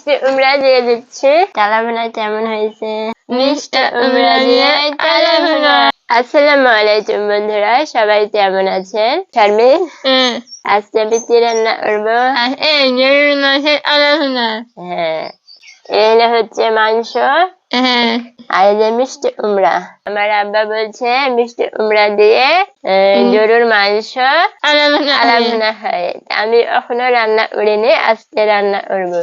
মিষ্টি উমরা দিয়ে দিচ্ছি তালাভোনা কেমন হয়েছে মিষ্টি উমরা দিয়ে তালাভোনা আসসালামু আলাইকুম বন্ধুরা সবাই কেমন আছেন শারমিন আজকে আমি কি রান্না করব হ্যাঁ এলে হচ্ছে মাংস। আর এই যে মিষ্টি উমরা। আমার আব্বা বলছে মিষ্টি উমরা দিয়ে জরুর মাংস আলাদা হয় আমি এখনও রান্না উড়িনি আজকে রান্না উড়ব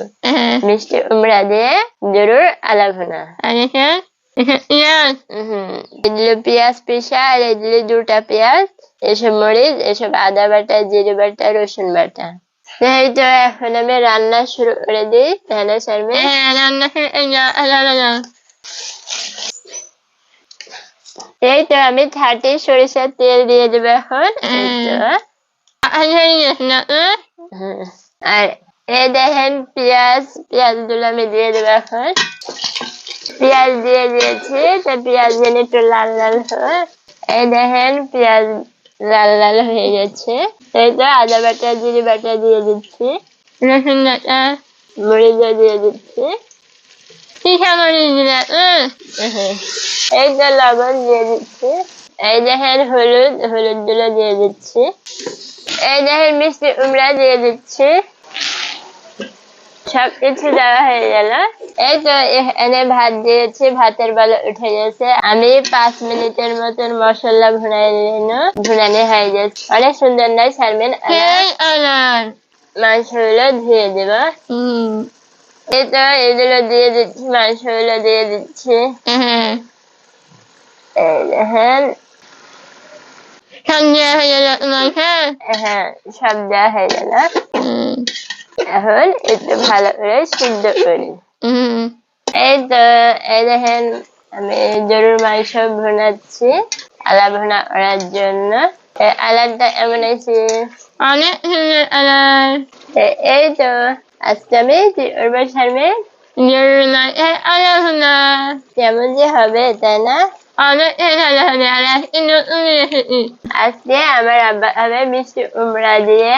মিষ্টি উমরা দিয়ে জরুর আলাভনা। ইডলি পেঁয়াজ পেশা আর ইডলি দুটা পেঁয়াজ এসব মরিচ এসব আদা বাটা জিরে বাটা রসুন বাটা। এই তো এখন আমি রান্না শুরু করে আমি থার্টি সরিষার তেল দিয়ে দেবো এখন আর এই দেখেন পেঁয়াজ পেঁয়াজগুলো আমি দিয়ে দেবো এখন পেঁয়াজ দিয়ে দিয়েছি তো পেঁয়াজ যেন একটু লাল লাল হয় এই দেখেন পেঁয়াজ লাল লাল হয়ে গেছে। এটা আদা বাটা জিরে বাটা দিয়ে দিচ্ছি। রসুন বাটা। মরিচা দিয়ে দিচ্ছি। পিঠা মরিচ দিলাম এই যে লবণ দিয়ে দিচ্ছি। এই দেখেন হলুদ হলুদগুলো দিয়ে দিচ্ছি। এই দেখেন মিষ্টি উমরা দিয়ে দিচ্ছি। সব কিছু দেওয়া হয়ে গেল। এই তো এখানে ভাত দিয়েছি ভাতের বেলা উঠে গেছে। আমি পাঁচ মিনিটের মতন মশলা ভুনাই নিল ভুনানি হয়ে গেছে। অনেক সুন্দর নয় ছাড়বেন মাংসগুলো ধুয়ে দেব। এই তো এগুলো দিয়ে দিচ্ছি মাংসগুলো দিয়ে দিচ্ছি। হ্যাঁ। সব হয়ে হ্যাঁ? সব দেওয়া হয়ে গেল। a hund de hele huis এই তো এই দেখেন আমি জরুর মাংস ভুনাচ্ছি আলা ভুনা করার জন্য। আলাদা এমন অনেক সুন্দর আলা এই তো আজকে আমি জরুর সামনে গরুর মাংস আলা ভুনা। কেমন যে হবে তাই না? আজকে আমার আব্বা হবে মিষ্টি উমরা দিয়ে।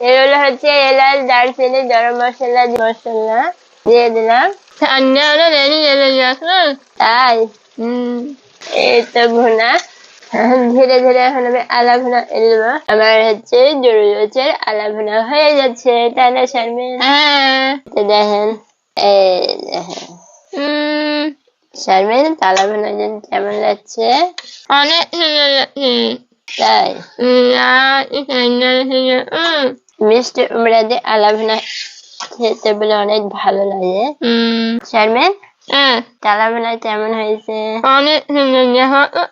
এগুলো হচ্ছে এলাচ দারচিনি গরম মশলা মশলা দিয়ে দিলাম ঠান্ডা তাই হম এই তো ঘুনা ধীরে ধীরে এখন আমি আলাভনা এলব আমার হচ্ছে জরুরি হচ্ছে আলাভনা হয়ে যাচ্ছে তাই না শারমিন তো দেখেন এই দেখেন শারমিন আলাভনা কেমন লাগছে অনেক সুন্দর লাগছে তাই মিষ্টি মুরাদি আলাভনা খেতে বলে অনেক ভালো লাগে। শারমিন চালাবেলা হ্যাঁ। কেমন হয়েছে? অনেক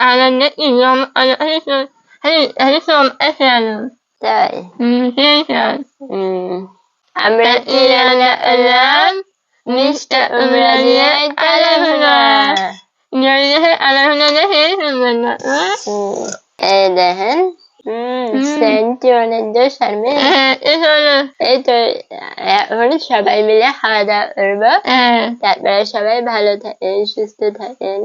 আনন্দে ইয়ম তাই? হ্যাঁ, হ্যাঁ। আমরা কি রান্না করলাম মিষ্টি মুরাদিয়া আলাভনা। আলাভনা। এই দেখেন। স্যান্টি অনেক জোর সামনে এই তো এখন সবাই মিলে খাওয়া দাওয়া করব তারপরে সবাই ভালো থাকেন সুস্থ থাকেন